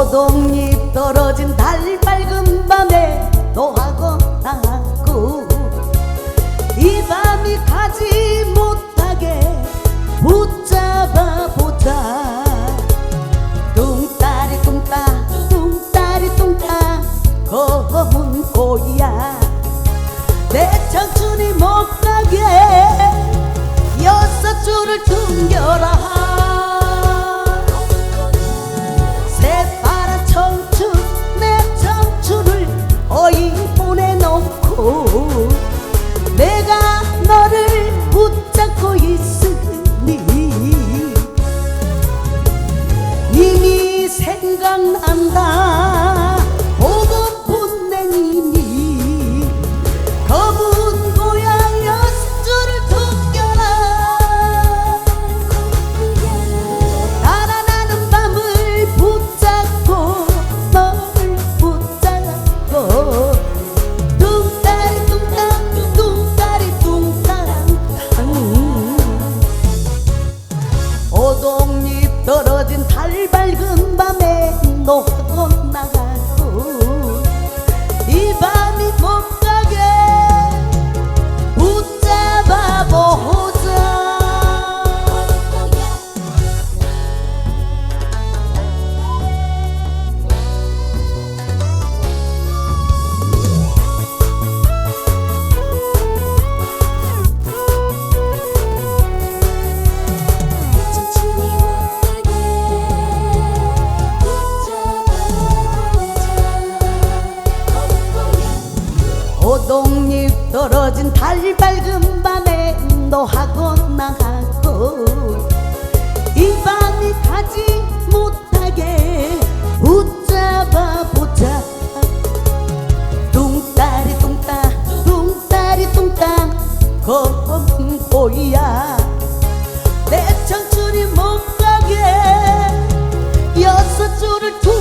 오동잎 떨어진 달 밝은 밤에 노하고 나고 이 밤이 가지 못하게 붙잡아 보자. 뚱따리 뚱따 뚱따리 뚱따 검은 고야. 내 청춘이 못 가게 여섯 줄을 퉁겨라 생각난다. 보고픈 내 님이 검은 고향 줄을 퉁겨라. 달아나는 밤을 붙잡고 너를 붙잡고 뚱따리 뚱땅 뚱따리 뚱땅. 오동잎 떨어진 달 밝은 밤에 노하고 나가 떨어진 달 밝은 밤에 노하고 나가고 이 밤이 가지 못하게 붙잡아 보자. 뚱따리 뚱따 뚱따리 뚱땅 검은 고야. 내 청춘이 못 가게 여섯 줄을 퉁